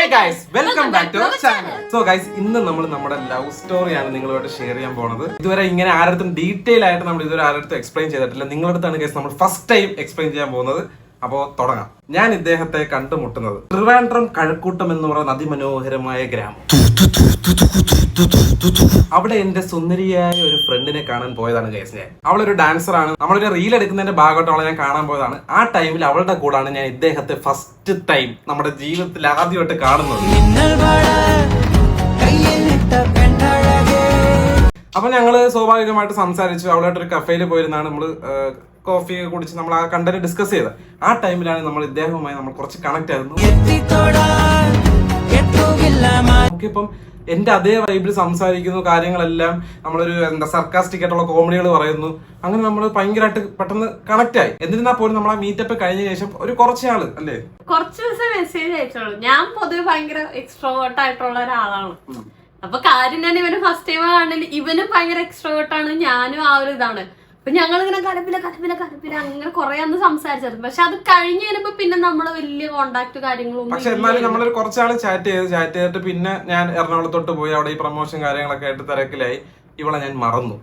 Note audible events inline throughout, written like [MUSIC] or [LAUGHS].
Hey guys welcome back to channel so guys ഇന്ന് നമ്മൾ നമ്മുടെ ലവ് സ്റ്റോറിയാണ് നിങ്ങളുമായിട്ട് ഷെയർ ചെയ്യാൻ പോണത്. ഇതുവരെ ഇങ്ങനെ ആരുടെ ഡീറ്റെയിൽ ആയിട്ട് നമ്മൾ ഇതുവരെ ആരുടെ എക്സ്പ്ലെയിൻ ചെയ്തിട്ടില്ല. നിങ്ങളുടെ അടുത്താണ് ഗൈസ് നമ്മൾ ഫസ്റ്റ് ടൈം എക്സ്പ്ലെയിൻ ചെയ്യാൻ പോകുന്നത്. അപ്പോ തുടങ്ങാം. ഞാൻ ഇദ്ദേഹത്തെ കണ്ടുമുട്ടുന്നത് ട്രിവാൻഡ്രം കഴക്കൂട്ടം എന്ന് പറയുന്ന അതിമനോഹരമായ ഗ്രാമം. അവിടെ എന്റെ സുന്ദരിയായ ഒരു ഫ്രണ്ടിനെ കാണാൻ പോയതാണ് കേസ് ഞാൻ അവളൊരു ഡാൻസർ ആണ് നമ്മളൊരു റീൽ എടുക്കുന്നതിന്റെ ഭാഗമായിട്ട് അവളെ ഞാൻ കാണാൻ പോയതാണ്. ആ ടൈമിൽ അവളുടെ കൂടാണ് ഞാൻ ഇദ്ദേഹത്തെ ഫസ്റ്റ് ടൈം നമ്മുടെ ജീവിതത്തിൽ ആദ്യമായിട്ട് കാണുന്നത്. അപ്പൊ ഞങ്ങൾ സ്വാഭാവികമായിട്ട് സംസാരിച്ചു. അവളായിട്ട് ഒരു കഫേയിൽ പോയിരുന്നാണ് നമ്മൾ കോഫി കുടിച്ച് നമ്മൾ ആ കണ്ടന്റ് ഡിസ്കസ് ചെയ്ത് ആ ടൈമിലാണ് നമ്മൾ ഇദ്ദേഹവുമായി നമ്മൾ കുറച്ച് കണക്ട് ആയിരുന്നു. നമുക്കിപ്പം എന്റെ അതേ വൈബിൽ സംസാരിക്കുന്നു കാര്യങ്ങളെല്ലാം നമ്മളൊരു എന്താ സർക്കാസ്റ്റിക് ആയിട്ടുള്ള കോമഡികൾ പറയുന്നു. അങ്ങനെ നമ്മൾ ഭയങ്കരമായിട്ട് പെട്ടെന്ന് കണക്ട് ആയി. എന്നിരുന്നാൽ പോലും നമ്മൾ ആ മീറ്റപ്പ് കഴിഞ്ഞ ശേഷം ഒരു കുറച്ച് ആൾ അല്ലേ? കുറച്ച് ദിവസം മെസ്സേജ് അയച്ചോളൂ ഞാൻ പൊതുവെ ഭയങ്കര എക്സ്ട്രോവേർട്ട് ആയിട്ടുള്ള ഒരാളാണ്. അപ്പൊ കാര്യം തന്നെ ഇവന് ഫസ്റ്റ് ടൈം ആണെങ്കിൽ ഇവനും ഭയങ്കര എക്സ്ട്രോവേർട്ട് ആണ് ഞാനും ആ ഒരു ഇതാണ്. അപ്പൊ ഞങ്ങൾ ഇങ്ങനെ കലപ്പില കലപ്പില കലപ്പില അങ്ങനെ കുറെ അന്ന് സംസാരിച്ചായിരുന്നു. പക്ഷെ അത് കഴിഞ്ഞ് പിന്നെ നമ്മൾ വലിയ കോണ്ടാക്ട് കാര്യങ്ങളൊന്നും പക്ഷെ എന്നാലും നമ്മളൊരു കുറച്ചാൾ ചാറ്റ് ചെയ്ത് ചാറ്റ് ചെയ്തിട്ട് പിന്നെ ഞാൻ എറണാകുളത്തോട്ട് പോയി അവിടെ ഈ പ്രൊമോഷൻ കാര്യങ്ങളൊക്കെ ആയിട്ട് തിരക്കിലായി. ഇവളെ ഞാൻ മറന്നു.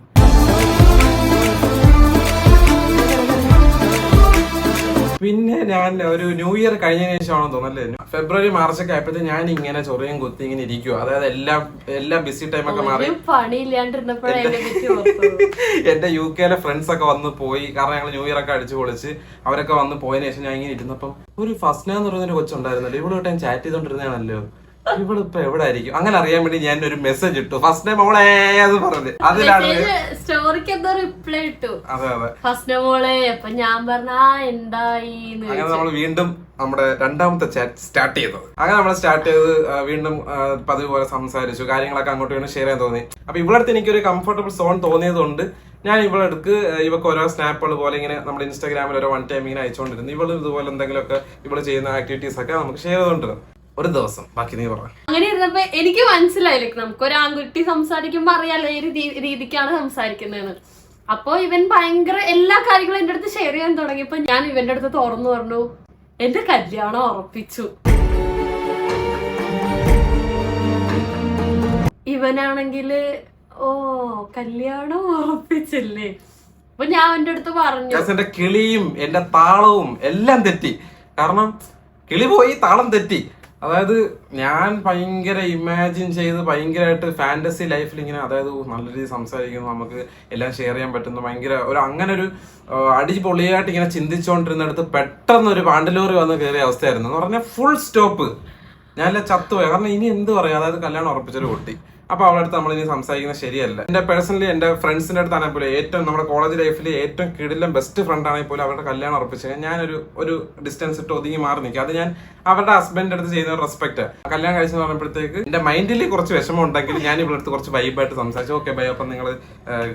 പിന്നെ ഞാൻ ഒരു ന്യൂ ഇയർ കഴിഞ്ഞതിന് ശേഷമാണെന്ന് തോന്നല്ലേ ഫെബ്രുവരി മാർച്ച് ഒക്കെ ആയപ്പോഴത്തെ ഞാൻ ഇങ്ങനെ ചൊറിയും കുത്തി ഇങ്ങനെ ഇരിക്കുക അതായത് എല്ലാം എല്ലാം ബിസി ടൈം ഒക്കെ മാറി. എന്റെ യു കെയിലെ ഫ്രണ്ട്സ് ഒക്കെ വന്ന് പോയി. കാരണം ഞങ്ങൾ ന്യൂ ഇയർ ഒക്കെ അടിച്ചു പൊളിച്ച് അവരൊക്കെ വന്ന് പോയതിനു ശേഷം ഞാൻ ഇങ്ങനെ ഇരുന്നപ്പം ഒരു ഫസ്റ്റ് എന്ന് പറയുന്ന ഒരു കൊച്ചുണ്ടായിരുന്നല്ലോ. ഇവിടെ ഞാൻ ചാറ്റ് ചെയ്തോണ്ടിരുന്നതാണല്ലോ. ഇവിടെ ഇപ്പൊ എവിടെ ആയിരിക്കും അങ്ങനെ അറിയാൻ വേണ്ടി ഞാൻ ഒരു മെസ്സേജ് ഇട്ടു. ഫസ്റ്റ് ടൈം അവളെ അത് പറഞ്ഞു. അതിലാണ് സ്റ്റോറിക്ക് എന്തോ റിപ്ലൈ ഇട്ടു. അതെ അതെ. ഫസ്റ്റ് മോളെ അപ്പൊ ഞാൻ പറഞ്ഞ എന്തായി അങ്ങനെ നമ്മൾ വീണ്ടും നമ്മുടെ രണ്ടാമത്തെ ചാറ്റ് സ്റ്റാർട്ട് ചെയ്തത്. അങ്ങനെ നമ്മൾ സ്റ്റാർട്ട് ചെയ്ത് വീണ്ടും പതിവ് പോലെ സംസാരിച്ചു. കാര്യങ്ങളൊക്കെ അങ്ങോട്ടും ഇങ്ങോട്ടും ഷെയർ ചെയ്യാൻ തോന്നി. അപ്പൊ എനിക്ക് ഒരു കംഫർട്ടബിൾ സോൺ തോന്നിയതുകൊണ്ട് ഞാൻ ഇവളെടുക്ക് ഇവക്ക് ഓരോ സ്നാപ്പുകൾ പോലെ ഇങ്ങനെ നമ്മുടെ ഇൻസ്റ്റാഗ്രാമിൽ ഓരോ വൺ ടൈം ഇങ്ങനെ അയച്ചുകൊണ്ടിരുന്നു ഇവൾ ഇതുപോലെ എന്തെങ്കിലുമൊക്കെ ഇവൾ ചെയ്യുന്ന ആക്ടിവിറ്റീസ് ഒക്കെ നമുക്ക് ഷെയർ ചെയ്തുകൊണ്ടിരുന്നു ഒരു ദിവസം. ബാക്കി നീ പറഞ്ഞു അങ്ങനെ ഇരുന്നപ്പോ എനിക്ക് മനസ്സിലായില്ലേ നമുക്ക് ഒരു ആൺകുട്ടി സംസാരിക്കുമ്പോ അറിയാലോ ഈ രീതിക്കാണ് സംസാരിക്കുന്നതെന്ന് അപ്പോ ഇവൻ ഭയങ്കര എല്ലാ കാര്യങ്ങളും എന്റെ അടുത്ത് ഷെയർ ചെയ്യാൻ തുടങ്ങിയപ്പോ ഞാൻ ഇവന്റെ അടുത്ത് തുറന്നു പറഞ്ഞു എന്റെ കല്യാണം ഉറപ്പിച്ചു. ഇവനാണെങ്കിൽ ഓ കല്യാണം ഉറപ്പിച്ചില്ലേ? അപ്പൊ ഞാൻ അവന്റെ അടുത്ത് പറഞ്ഞു. എന്റെ കിളിയും എന്റെ താളവും എല്ലാം തെറ്റി. കാരണം കിളി പോയി താളം തെറ്റി. അതായത് ഞാൻ ഭയങ്കര ഇമാജിൻ ചെയ്ത് ഭയങ്കരമായിട്ട് ഫാന്റസി ലൈഫിൽ ഇങ്ങനെ അതായത് നല്ല രീതിയിൽ സംസാരിക്കുന്നു. നമുക്ക് എല്ലാം ഷെയർ ചെയ്യാൻ പറ്റുന്നു. ഭയങ്കര ഒരു അങ്ങനെ ഒരു അടിപൊളിയായിട്ട് പൊളിയായിട്ട് ഇങ്ങനെ ചിന്തിച്ചുകൊണ്ടിരുന്നിടത്ത് പെട്ടെന്ന് ഒരു പാണ്ഡലൂറി വന്ന് കയറിയ അവസ്ഥയായിരുന്നു. എന്ന് പറഞ്ഞാൽ ഫുൾ സ്റ്റോപ്പ് ഞാനല്ല ചത്തുപോയി. കാരണം ഇനി എന്ത് പറയാം? അതായത് കല്യാണം ഉറപ്പിച്ചൊരു കുട്ടി. അപ്പൊ അവളുടെ അടുത്ത് നമ്മൾ ഇനി സംസാരിക്കുന്നത് ശരിയല്ല. എന്റെ പേഴ്സണലി എന്റെ ഫ്രണ്ട്സിന്റെ അടുത്താണ് പോലും ഏറ്റവും നമ്മുടെ കോളേജ് ലൈഫിൽ ഏറ്റവും കിടിലം ബെസ്റ്റ് ഫ്രണ്ട് ആണെങ്കിൽ പോലും അവരുടെ കല്യാണം ഉറപ്പിച്ച് ഞാനൊരു ഒരു ഡിസ്റ്റൻസ് ഇട്ട് ഒതുങ്ങി മാറി നിൽക്കും അത് ഞാൻ അവരുടെ ഹസ്ബൻഡിന്റെ അടുത്ത് ചെയ്യുന്ന ഒരു റെസ്പെക്ട് കല്യാണം കഴിച്ചെന്ന് പറഞ്ഞപ്പോഴത്തേക്ക് എന്റെ മൈൻഡിൽ കുറച്ച് വിഷമം ഉണ്ടെങ്കിൽ ഞാൻ ഇവിടെ അടുത്ത് കുറച്ച് വൈബായിട്ട് സംസാരിച്ചു. ഓക്കെ ബൈ അപ്പം നിങ്ങൾ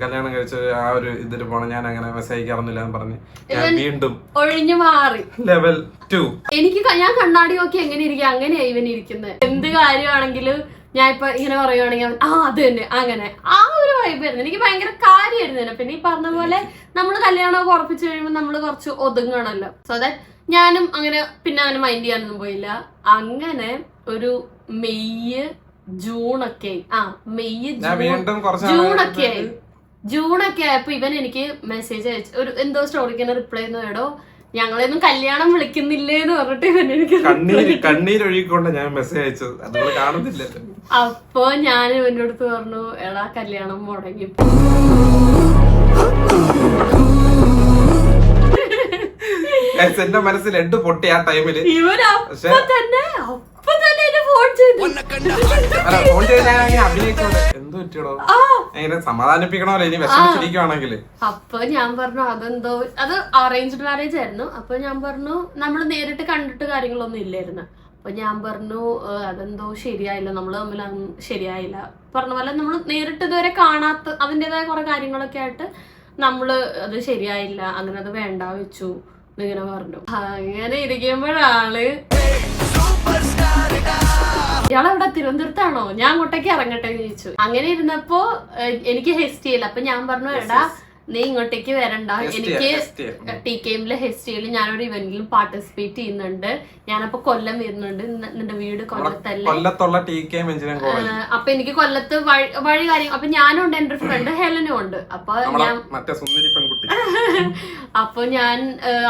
കല്യാണം കഴിച്ച് ആ ഒരു ഇതിൽ പോകണം ഞാൻ അങ്ങനെ മെസ്സേജ് അയക്കാറൊന്നുമില്ല എന്ന് പറഞ്ഞ് ഞാൻ വീണ്ടും ഒഴിഞ്ഞു മാറി. ലെവൽ ടു എനിക്ക് ഞാൻ കണ്ണാടി നോക്കി എങ്ങനെ ഇരിക്കും? അങ്ങനെയാ ഇവൻ ഇരിക്കുന്നത് എന്ത് കാര്യമാണെങ്കിലും ഞാൻ ഇപ്പൊ ഇങ്ങനെ പറയുവാണെങ്കിൽ ആ അത് തന്നെ. അങ്ങനെ. ആ ഒരു വൈബ് വൈബായിരുന്നു എനിക്ക് ഭയങ്കര കാര്യമായിരുന്നു തന്നെ. പിന്നെ ഈ പറഞ്ഞ പോലെ നമ്മൾ കല്യാണമൊക്കെ ഉറപ്പിച്ചു കഴിയുമ്പോൾ നമ്മൾ കുറച്ച് ഒതുങ്ങണല്ലോ സോ ദാറ്റ് ഞാനും അങ്ങനെ പിന്നെ അങ്ങനെ മൈൻഡ് ചെയ്യാനൊന്നും പോയില്ല. അങ്ങനെ ഒരു മെയ്യ് ജൂണൊക്കെ. ആ മെയ്യ് ജൂണൊക്കെ ആയി. ജൂണൊക്കെ ആയപ്പോ ഇവൻ എനിക്ക് മെസ്സേജ് അയച്ചു. ഒരു എന്തോ സ്റ്റോറിക്ക് റിപ്ലൈ ചെയ്യുന്നു എടോ ഞങ്ങളെയൊന്നും കല്യാണം വിളിക്കുന്നില്ലേ എന്ന് പറഞ്ഞിട്ട് എനിക്ക് കണ്ണീര് കണ്ണീരൊഴുകിക്കൊണ്ട് ഞാൻ മെസ്സേജ് അയച്ചത്. അത് കാണുന്നില്ലല്ലോ അപ്പൊ ഞാൻ ഇവന്റെ അടുത്ത് പറഞ്ഞു എടാ കല്യാണം മുടങ്ങി. എന്റെ മനസ്സിൽ എഡ് പൊട്ടി ആ ടൈമിൽ ഇവൻ പക്ഷെ- തന്നെ അപ്പൊ തന്നെ എന്നെ ഫോൺ ചെയ്തു അല്ല ഫോൺ ചെയ്ത് ഞാൻ അങ്ങനെ അഭിനയിച്ചോണ്ട് എന്ത് പറ്റിയടോ? ആ. അങ്ങനെ സമാധാനിപ്പിക്കണമല്ലോ ഇനി വിഷമിച്ചിരിക്കുവാണെങ്കിൽ അപ്പൊ ഞാൻ പറഞ്ഞു അതെന്തോ അത് അറേഞ്ച്ഡ് മാരേജ് ആയിരുന്നു. അപ്പൊ ഞാൻ പറഞ്ഞു നമ്മൾ നേരിട്ട് കണ്ടിട്ട് കാര്യങ്ങളൊന്നും ഇല്ലായിരുന്നു. അപ്പൊ ഞാൻ പറഞ്ഞു "ഏഹ്, അതെന്തോ ശരിയായില്ല നമ്മൾ തമ്മിൽ ശരിയായില്ല. പറഞ്ഞ പോലെ നമ്മൾ നേരിട്ട് ഇതുവരെ കാണാത്ത അതിന്റെതായ കുറെ കാര്യങ്ങളൊക്കെ ആയിട്ട് നമ്മൾ അത് ശരിയായില്ല അങ്ങനെ അത് വേണ്ട വെച്ചു എന്നിങ്ങനെ പറഞ്ഞു. അങ്ങനെ ഇരിക്കുമ്പോഴാണ് ഇയാളെവിടെ തിരുവനന്തപുരത്താണോ? ഞാൻ അങ്ങോട്ടേക്ക് ഇറങ്ങട്ടെ എന്ന് ചോദിച്ചു. അങ്ങനെ ഇരുന്നപ്പോ എനിക്ക് ഹെസ്റ്റ് ചെയ്യില്ല അപ്പൊ ഞാൻ പറഞ്ഞു എടാ നീ ഇങ്ങോട്ടേക്ക് വരണ്ട. എനിക്ക്. ടി കെ എമ്മിലെ ഹിസ്റ്ററിയിൽ ഞാനൊരു ഇവന്റിലും പാർട്ടിസിപ്പേറ്റ് ചെയ്യുന്നുണ്ട്. ഞാനപ്പോ കൊല്ലം വരുന്നുണ്ട്. നിന്റെ വീട് കൊല്ലത്തല്ലേ? അപ്പൊ എനിക്ക് കൊല്ലത്ത് വഴി കാര്യം അപ്പൊ ഞാനുണ്ട് എന്റെ ഫ്രണ്ട് ഹെലനും ഉണ്ട്. അപ്പൊ ഞാൻ [LAUGHS] അപ്പൊ ഞാൻ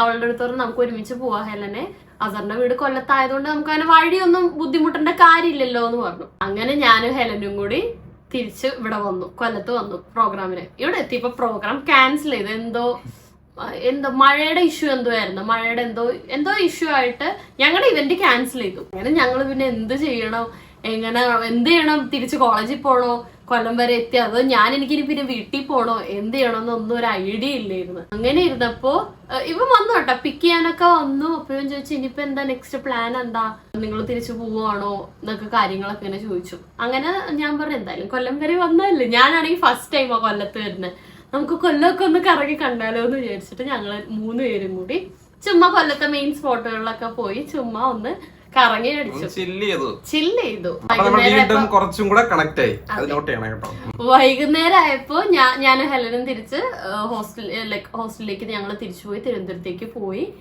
അവളുടെ അടുത്തോളം നമുക്ക് ഒരുമിച്ച് പോവാ ഹെലനെ. അസറിന്റെ വീട് കൊല്ലത്തായതുകൊണ്ട് നമുക്ക് അങ്ങനെ വഴിയൊന്നും ബുദ്ധിമുട്ടേണ്ട കാര്യമില്ലല്ലോ എന്ന് പറഞ്ഞു. അങ്ങനെ ഞാനും ഹെലനും കൂടി തിരിച്ച് ഇവിടെ വന്നു കൊല്ലത്ത് വന്നു പ്രോഗ്രാമിന് ഇവിടെ എത്തിയപ്പോ പ്രോഗ്രാം ക്യാൻസൽ ചെയ്തു. എന്തോ എന്തോ മഴയുടെ ഇഷ്യൂ എന്തോ ആയിരുന്നു. മഴയുടെ എന്തോ എന്തോ ഇഷ്യൂ ആയിട്ട് ഞങ്ങളുടെ ഇവന്റ് ക്യാൻസൽ ചെയ്തു. അങ്ങനെ ഞങ്ങൾ പിന്നെ എന്ത് ചെയ്യണം? എങ്ങനെ എന്ത് ചെയ്യണം? തിരിച്ച് കോളേജിൽ പോണോ? കൊല്ലം വരെ എത്തി. അത് ഞാൻ എനിക്കിനി പിന്നെ വീട്ടിൽ പോണോ? എന്ത് ചെയ്യണം എന്നൊന്നും ഒരു ഐഡിയ ഇല്ലായിരുന്നു. അങ്ങനെ ഇരുന്നപ്പോ ഇവ ഇവൻ വന്നു കേട്ടോ. പിക്ക് ചെയ്യാനൊക്കെ വന്നു. അപ്പോഴും ചോദിച്ചു ഇനിയിപ്പോ എന്താ നെക്സ്റ്റ് പ്ലാൻ എന്താ? നിങ്ങൾ തിരിച്ചു പോവാണോ? എന്നൊക്കെ കാര്യങ്ങളൊക്കെ ഇങ്ങനെ ചോദിച്ചു. അങ്ങനെ ഞാൻ പറഞ്ഞു എന്തായാലും കൊല്ലം വരെ വന്നതല്ലേ? ഞാനാണെങ്കിൽ ഫസ്റ്റ് ടൈമാ കൊല്ലത്ത് വരുന്നത് നമുക്ക് കൊല്ലമൊക്കെ ഒന്ന് കറങ്ങി കണ്ടാലോ? എന്ന് വിചാരിച്ചിട്ട് ഞങ്ങൾ മൂന്ന് പേരും കൂടി ചുമ്മാ കൊല്ലത്തെ മെയിൻ സ്പോട്ടുകളിലൊക്കെ പോയി ചുമ്മാ ഒന്ന് കറങ്ങി അടിച്ചു ചില്ല് ചെയ്തു. ചില്ല് ചെയ്തു. വൈകുന്നേരം വീണ്ടും ആയപ്പോ- കുറച്ചും കൂടെ കണക്ട് ആയി. അത്. നോട്ട് ചെയ്യണം കേട്ടോ. വൈകുന്നേരം ആയപ്പോ ഞാൻ ഞാനും ഹെലനും തിരിച്ച് ഹോസ്റ്റൽ ലൈക്ക് ഹോസ്റ്റലിലേക്ക് ഞങ്ങൾ തിരിച്ചു പോയി. തിരുവനന്തപുരത്തേക്ക് പോയി.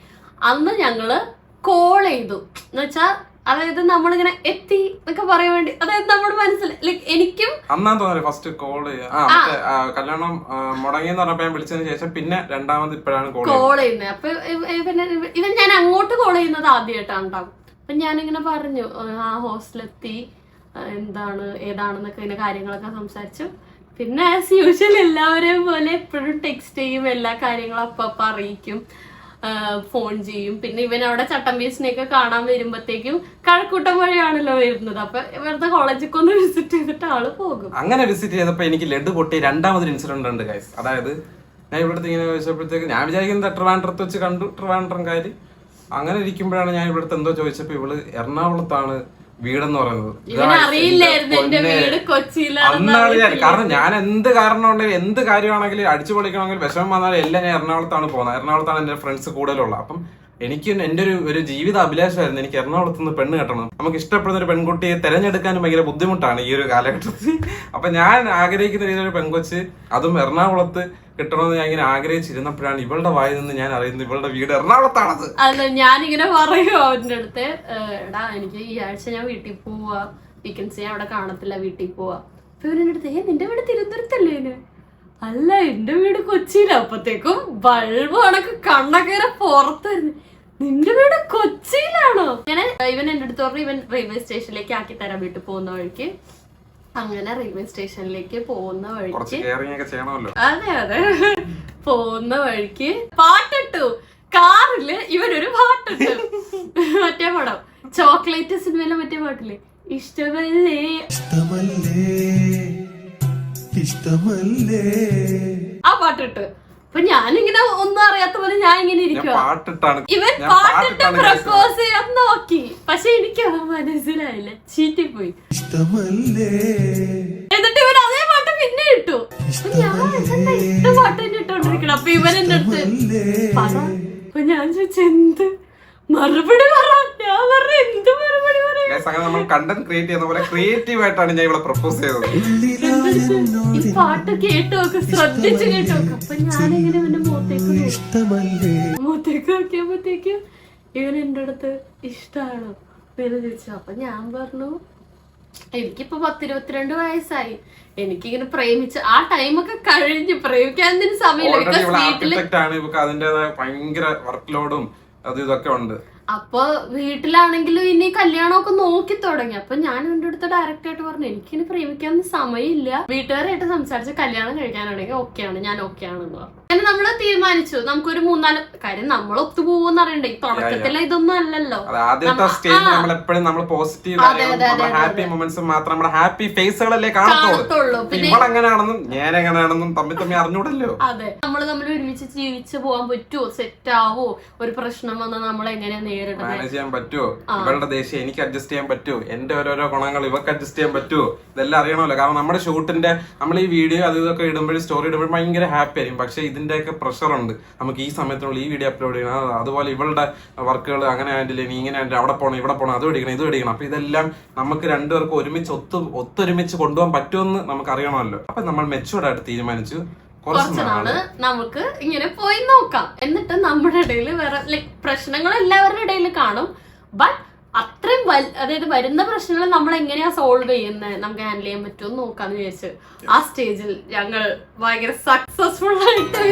അന്ന് ഞങ്ങൾ കോൾ ചെയ്തു. എന്ന് വെച്ചാ അതായത് നമ്മളിങ്ങനെ എത്തി എന്നൊക്കെ പറയാൻ വേണ്ടി. അതായത് നമ്മുടെ മനസ്സിൽ ലൈക്ക് എനിക്കും അന്നാ തോന്നുന്നു ഫസ്റ്റ് കോൾ കല്യാണം ആ, മുടങ്ങിയെന്ന് പറഞ്ഞപ്പോ ഞാൻ വിളിച്ചതിന് ശേഷം പിന്നെ രണ്ടാമത് ഇപ്പോഴാണ് കോൾ ചെയ്യുന്നത്. അപ്പൊ ഇവ- ഇവൻ ഞാൻ അങ്ങോട്ട് കോൾ ചെയ്യുന്നത് ആദ്യമായിട്ടാണ് ഉണ്ടാവും അപ്പൊ ഞാനിങ്ങനെ പറഞ്ഞു "ആ, ഹോസ്റ്റലെത്തി എന്താണ് ഏതാണെന്നൊക്കെ ഇങ്ങനെ കാര്യങ്ങളൊക്കെ സംസാരിച്ചു. പിന്നെ ആസ് യൂഷ്വൽ എല്ലാവരെയും പോലെ എപ്പോഴും ടെക്സ്റ്റ് ചെയ്യും എല്ലാ കാര്യങ്ങളും അപ്പൊ അറിയിക്കും ഫോൺ ചെയ്യും. പിന്നെ ഇവൻ അവിടെ ചട്ടമ്പീസിനെയൊക്കെ കാണാൻ വരുമ്പോഴത്തേക്കും കഴക്കൂട്ടം വഴിയാണല്ലോ വരുന്നത്. അപ്പൊ വെറുതെ കോളേജിൽ ഒന്ന് വിസിറ്റ് ചെയ്തിട്ട് ആൾ പോകും. അങ്ങനെ വിസിറ്റ് ചെയ്തപ്പോ എനിക്ക് ലെഡ് പൊട്ടി രണ്ടാമതൊരു ഇൻസിഡന്റ് ഉണ്ട് അതായത് ഞാൻ ഇവിടുത്തെ ഇങ്ങനെ ചോദിച്ചപ്പോഴത്തേക്ക് ഞാൻ വിചാരിക്കുന്നത് ട്രിവാൻഡ്രത്ത് വെച്ച് കണ്ടു ട്രിവാൻഡ്രംകാര് അങ്ങനെ ഇരിക്കുമ്പോഴാണ് ഞാൻ ഇവിടുത്തെ എന്തോ ചോദിച്ചപ്പോ ഇവൾ എറണാകുളത്താണ് വീടെന്ന് പറയുന്നത്. അന്നാണ് ഞാൻ കാരണം ഞാൻ എന്ത് കാരണം ഉണ്ടെങ്കിലും എന്ത് കാര്യമാണെങ്കിലും അടിച്ചു പൊളിക്കണമെങ്കിൽ വിഷമം വന്നാലും എല്ലാം ഞാൻ എറണാകുളത്താണ് പോകുന്നത്. എറണാകുളത്താണ് എന്റെ ഫ്രണ്ട്സ് കൂടുതലുള്ള. അപ്പം എനിക്ക് എന്റെ ഒരു ഒരു ജീവിത അഭിലാഷമായിരുന്നു എനിക്ക് എറണാകുളത്ത് നിന്ന് പെണ്ണ് കെട്ടണം. നമുക്ക് ഇഷ്ടപ്പെടുന്ന ഒരു പെൺകുട്ടിയെ തെരഞ്ഞെടുക്കാനും ഭയങ്കര ബുദ്ധിമുട്ടാണ് ഈ ഒരു കാലഘട്ടത്തിൽ. അപ്പൊ ഞാൻ ആഗ്രഹിക്കുന്ന രീതിയിൽ ഒരു പെൺകൊച്ച് അതും എറണാകുളത്ത് കിട്ടണമെന്ന് ഞാൻ ഇങ്ങനെ ആഗ്രഹിച്ചിരുന്നപ്പോഴാണ് ഇവളുടെ വായിൽ നിന്ന് ഞാൻ അറിയുന്നത് ഇവളുടെ വീട് എറണാകുളത്താണത്. അല്ല ഞാനിങ്ങനെ പറയൂ അവന്റെ അടുത്ത് എനിക്ക് ഈ ആഴ്ച ഞാൻ വീട്ടിൽ പോവാ. വീക്കൻസി ഞാൻ അവിടെ കാണത്തില്ല വീട്ടിൽ പോവാ. ഏ നിന്റെ വീട് തിരുവനന്തപുരത്തല്ലേ ഇവന്?" അല്ല എന്റെ വീട് കൊച്ചിയിലപ്പത്തേക്കും ബൾബ് കണക്ക് കണ്ണൊക്കെ ഇങ്ങനെ പുറത്ത് വരുന്നു. നിന്റെ വീട് കൊച്ചിയിലാണോ? അങ്ങനെ ഇവൻ എന്റെ അടുത്ത് പറഞ്ഞു ഇവൻ റെയിൽവേ സ്റ്റേഷനിലേക്ക് ആക്കി തരാൻ വീട്ടിൽ പോകുന്ന വഴിക്ക്. അങ്ങനെ റെയിൽവേ സ്റ്റേഷനിലേക്ക് പോകുന്ന കുറച്ച് വഴിക്ക് ഒക്കെ ചെയ്യണമല്ലോ. അതെ അതെ. പോകുന്ന വഴിക്ക് പാട്ടിട്ടു. കാറിൽ ഇവനൊരു പാട്ടിട്ടു മറ്റേ പടം. ചോക്ലേറ്റ് സിനിമയിലെ മറ്റേ പാട്ടില്ലേ? ഇഷ്ടമല്ലേ? ഇഷ്ടമല്ലേ? ഇഷ്ടമല്ലേ? ആ പാട്ടിട്ട്. അപ്പൊ ഞാനിങ്ങനെ ഒന്നും അറിയാത്ത പോലെ ഞാൻ ഇങ്ങനെ ഇരിക്കും ഇരിക്കുക ഇവൻ പാട്ടിട്ട് പ്രപ്പോസ് ചെയ്യാൻ നോക്കി. പക്ഷെ എനിക്ക് മനസ്സിലായില്ല. ചീറ്റി പോയി എന്നിട്ട് ഇവൻ അതേ പാട്ട് പിന്നെ ഇട്ടു. ഞാൻ ഇഷ്ട പാട്ട് തന്നെ ഇട്ടോണ്ടിരിക്കണം? അപ്പൊ ഇവൻ എന്റെ അടുത്ത് അപ്പൊ ഞാൻ ചോദിച്ചു എന്ത്? മറുപടി പറ. ഞാൻ പറഞ്ഞ എന്ത് മറുപടി പറയാ? Guys, അങ്ങനെ നമ്മൾ കണ്ടന്റ് ക്രിയേറ്റ് ചെയ്യുന്ന പോലെ ക്രിയേറ്റീവ് ആയിട്ടാണ് ഞാൻ ഇവിടെ പ്രപ്പോസ് ചെയ്തത്. ഈ പാട്ട് കേട്ടു നോക്ക് ശ്രദ്ധിച്ച് കേട്ടു നോക്ക്. അപ്പൊ ഞാനിങ്ങനെ ഇവന്റെ മുഖത്തേക്ക് നോക്കി? ഇഷ്ടമല്ലേ? മുഖത്തേക്ക് നോക്കിയപ്പോഴത്തേക്കും ഇവൻ എന്റെ അടുത്ത് ഇഷ്ടാണോ എന്ന് ചോദിച്ചു. അപ്പൊ ഞാൻ പറഞ്ഞു എനിക്കിപ്പോ പത്തിരുപത്തിരണ്ട് വയസ്സായി. എനിക്കിങ്ങനെ പ്രേമിച്ച് ആ ടൈമൊക്കെ കഴിഞ്ഞ് പ്രേമിക്കാൻ എന്തിനു സമയമില്ല. ഓൾറെഡി ബിക്കോസ് ഇവിടെ വീട്ടിൽ ആർക്കിടെക്ട് ആണ്. ഇവക്ക് അതിന്റേതായ ഭയങ്കര വർക്ക് ലോഡും അത് ഇതൊക്കെ ഉണ്ട്. അപ്പൊ വീട്ടിലാണെങ്കിലും ഇനി കല്യാണമൊക്കെ നോക്കി തുടങ്ങി. അപ്പൊ ഞാൻ എന്റെ അടുത്ത് ഡയറക്റ്റ് ആയിട്ട് പറഞ്ഞു എനിക്കിനി പ്രേമിക്കാൻ സമയമില്ല. വീട്ടുകാരായിട്ട് സംസാരിച്ച് കല്യാണം കഴിക്കാനാണെങ്കിൽ ഓക്കെയാണ് ഞാൻ ഓക്കെയാണെന്ന് പറഞ്ഞു. അങ്ങനെ നമ്മൾ തീരുമാനിച്ചു. നമുക്കൊരു മൂന്നാൽ കാര്യം നമ്മൾ ഒത്തുപോകുന്ന അറിയണ്ടേ ഈ തുടക്കത്തിലെ ഇതൊന്നും അല്ലല്ലോ. അത് ആദ്യത്തെ സ്റ്റേജ് നമ്മൾ എപ്പോഴും നമ്മൾ പോസിറ്റീവ് ഹാപ്പി മൊമെന്റ്സ് മാത്രം നമ്മുടെ ഹാപ്പി ഫേസുകളല്ലേ കാണത്തുള്ളൂ. ഇവളെങ്ങനെയാണെന്നും ഞാൻ എങ്ങനെയാണെന്നും തമ്മിൽ തമ്മിൽ അറിഞ്ഞൂടല്ലോ. അതെ. നമ്മൾ തമ്മിൽ ഒരുമിച്ച് ജീവിച്ച് പോകാൻ പറ്റുമോ സെറ്റ് ആവോ? ഒരു പ്രശ്നം വന്നാൽ നമ്മൾ എങ്ങനെയാ നേരിടുന്നത് മാനേജ് ചെയ്യാൻ പറ്റുമോ ഇവളുടെ ദേഷ്യം എനിക്ക് അഡ്ജസ്റ്റ് ചെയ്യാൻ പറ്റുമോ എന്റെ ഓരോരോ ഗുണങ്ങൾ ഇവക്ക് അഡ്ജസ്റ്റ് ചെയ്യാൻ പറ്റുമോ ഇതെല്ലാം അറിയണമല്ലോ. കാരണം നമ്മുടെ ഷൂട്ടിന്റെ നമ്മൾ ഈ വീഡിയോ അത് ഇതൊക്കെ ഇടുമ്പോഴും സ്റ്റോറി ഇടുമ്പോഴും ഭയങ്കര ഹാപ്പി ആയിരിക്കും. പക്ഷെ ഇതിന്റെയൊക്കെ പ്രഷർ ഉണ്ട് നമുക്ക് ഈ സമയത്തിനുള്ളിൽ ഈ വീഡിയോ അപ്ലോഡ് ചെയ്യണം. അതുപോലെ ഇവളുടെ വർക്കുകൾ അങ്ങനെ ആയിട്ടില്ല നീ ഇങ്ങനെ ആയിട്ട് അവിടെ പോകണം ഇവിടെ പോകണം അത് പഠിക്കണം ഇത് പഠിക്കണം. അപ്പോൾ ഇതെല്ലാം നമുക്ക് രണ്ടുപേർക്കും ഒരുമിച്ച് ഒത്തു ഒത്തൊരുമിച്ച് കൊണ്ടുപോകാൻ പറ്റുമെന്ന് നമുക്ക് അറിയണമല്ലോ അപ്പൊ നമ്മൾ മെച്ചൂർഡ് ആയിട്ട് തീരുമാനിച്ചു. കുറച്ച് നാൾ. നമുക്ക് ഇങ്ങനെ പോയി നോക്കാം. എന്നിട്ട് നമ്മുടെ ഇടയിൽ വേറെ ലൈക് പ്രശ്നങ്ങൾ എല്ലാവരുടെ ഇടയിൽ കാണും. ബട്ട് അത്രയും അതായത് വരുന്ന പ്രശ്നങ്ങൾ നമ്മൾ എങ്ങനെയാ സോൾവ് ചെയ്യുന്നത് നമുക്ക് ഹാൻഡിൽ ചെയ്യാൻ പറ്റുമെന്ന് നോക്കാന്ന് വിചാരിച്ചു ആ സ്റ്റേജിൽ ഞങ്ങൾ ഭയങ്കര സക്സസ്ഫുൾ ആയിട്ട്.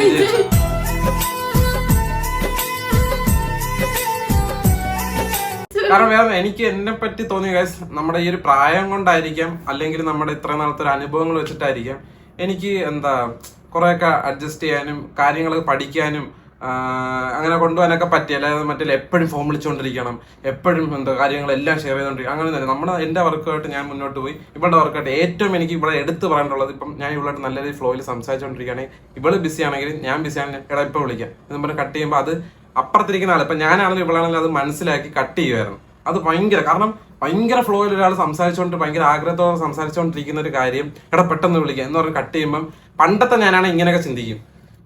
കാരണം എനിക്ക് എന്നെ പറ്റി തോന്നിയ guys, നമ്മുടെ ഈ ഒരു പ്രായം കൊണ്ടായിരിക്കാം അല്ലെങ്കിൽ നമ്മുടെ ഇത്ര നാളത്തെ ഒരു അനുഭവങ്ങൾ വെച്ചിട്ടായിരിക്കാം എനിക്ക് എന്താ കുറെയൊക്കെ അഡ്ജസ്റ്റ് ചെയ്യാനും കാര്യങ്ങളൊക്കെ പഠിക്കാനും അങ്ങനെ കൊണ്ടുപോകാനൊക്കെ പറ്റി അല്ലാതെ മറ്റേ എപ്പോഴും ഫോം വിളിച്ചുകൊണ്ടിരിക്കണം എപ്പോഴും എന്താ കാര്യങ്ങളെല്ലാം ഷെയർ ചെയ്തുകൊണ്ടിരിക്കും അങ്ങനെ തന്നെ. നമ്മുടെ എന്റെ വർക്കായിട്ട് ഞാൻ മുന്നോട്ട് പോയി. ഇവളുടെ വർക്കായിട്ട് ഏറ്റവും എനിക്ക് ഇവിടെ എടുത്ത് പറയാനുള്ളത് ഇപ്പം ഞാൻ ഇവളായിട്ട് നല്ല രീതിയിൽ ഫ്ലോയിൽ സംസാരിച്ചുകൊണ്ടിരിക്കുകയാണെങ്കിൽ ഇവൾ ബിസി ആണെങ്കിൽ ഞാൻ ബിസി ആണെങ്കിൽ എടാ ഇപ്പോൾ വിളിക്കാം. എന്ന് പറഞ്ഞ് കട്ട് ചെയ്യുമ്പോൾ അത് അപ്പുറത്തിരിക്കുന്ന ആൾ ഇപ്പം ഞാനാണെങ്കിലും ഇവളാണെങ്കിലും അത് മനസ്സിലാക്കി കട്ട് ചെയ്യുമായിരുന്നു അത് ഭയങ്കര കാരണം ഭയങ്കര ഫ്ലോയിൽ ഒരാൾ സംസാരിച്ചുകൊണ്ട് ഭയങ്കര ആഗ്രഹത്തോടെ സംസാരിച്ചുകൊണ്ടിരിക്കുന്ന ഒരു കാര്യം എടാ പെട്ടെന്ന് വിളിക്കാം എന്ന് പറഞ്ഞ് കട്ട് ചെയ്യുമ്പം പണ്ടത്തെ ഞാനാണ് ഇങ്ങനെയൊക്കെ ചിന്തിക്കും.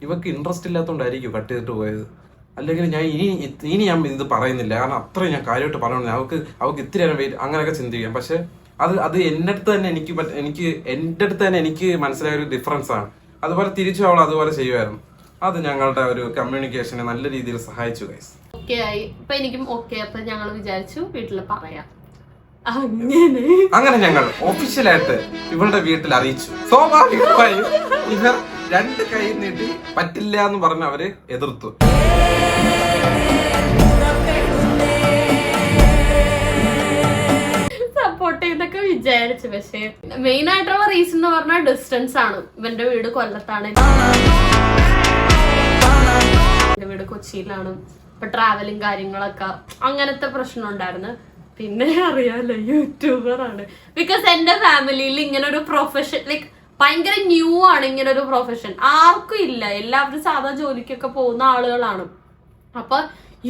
ഇവക്ക് ഇൻട്രസ്റ്റ് ഇല്ലാത്തതുകൊണ്ടായിരിക്കും കട്ട് ചെയ്തിട്ട് പോയത്. അല്ലെങ്കിൽ ഞാൻ ഇനി ഇനി ഞാൻ ഇത് പറയുന്നില്ല. കാരണം അത്രയും ഞാൻ കാര്യമായിട്ട് പറയണം അവൾക്ക് അവൾക്ക് ഇത്തിരി നേരം വെയിറ്റ് അങ്ങനെയൊക്കെ ചിന്തിക്കാം. പക്ഷെ അത് അത് എന്റെ അടുത്ത് തന്നെ എനിക്ക് എനിക്ക് എന്റെ അടുത്ത് തന്നെ എനിക്ക് മനസ്സിലായ ഒരു ഡിഫറൻസ് ആണ്. അതുപോലെ തിരിച്ചു അവൾ അതുപോലെ ചെയ്യുമായിരുന്നു. അത് ഞങ്ങളുടെ ഒരു കമ്മ്യൂണിക്കേഷനെ നല്ല രീതിയിൽ സഹായിച്ചു ഗൈസ് ഓക്കെ ആയി. ഇപ്പൊ എനിക്കും ഓക്കെ അപ്പൊ ഞങ്ങൾ വിചാരിച്ചു വീട്ടിൽ പറയാം. അങ്ങനെ. അങ്ങനെ ഞങ്ങൾ ഒഫീഷ്യലായിട്ട് ഇവളുടെ വീട്ടിൽ അറിയിച്ചു. സ്വാഭാവികമായും ഇവർ രണ്ട് കൈ നീട്ടി പറ്റില്ല എന്ന് പറഞ്ഞ് അവർ എതിർത്തു. വിചാരിച്ചു പക്ഷേ മെയിൻ ആയിട്ടുള്ള റീസൺ എന്ന് പറഞ്ഞാൽ ഡിസ്റ്റൻസ് ആണ്. ഇവന്റെ വീട് കൊല്ലത്താണ്. എന്റെ വീട് കൊച്ചിയിലാണ്. ഇപ്പൊ ട്രാവലും കാര്യങ്ങളൊക്കെ അങ്ങനത്തെ പ്രശ്നം ഉണ്ടായിരുന്നു. പിന്നെ അറിയാലോ യൂട്യൂബർ ആണ്. ബിക്കോസ് എന്റെ ഫാമിലിയിൽ ഇങ്ങനെ ഒരു പ്രൊഫഷൻ ലൈക്ക് ഭയങ്കര ന്യൂ ആണ് ഇങ്ങനെ ഒരു പ്രൊഫഷൻ ആർക്കും ഇല്ല. എല്ലാവരും സാധാ ജോലിക്കൊക്കെ പോകുന്ന ആളുകളാണ്. അപ്പൊ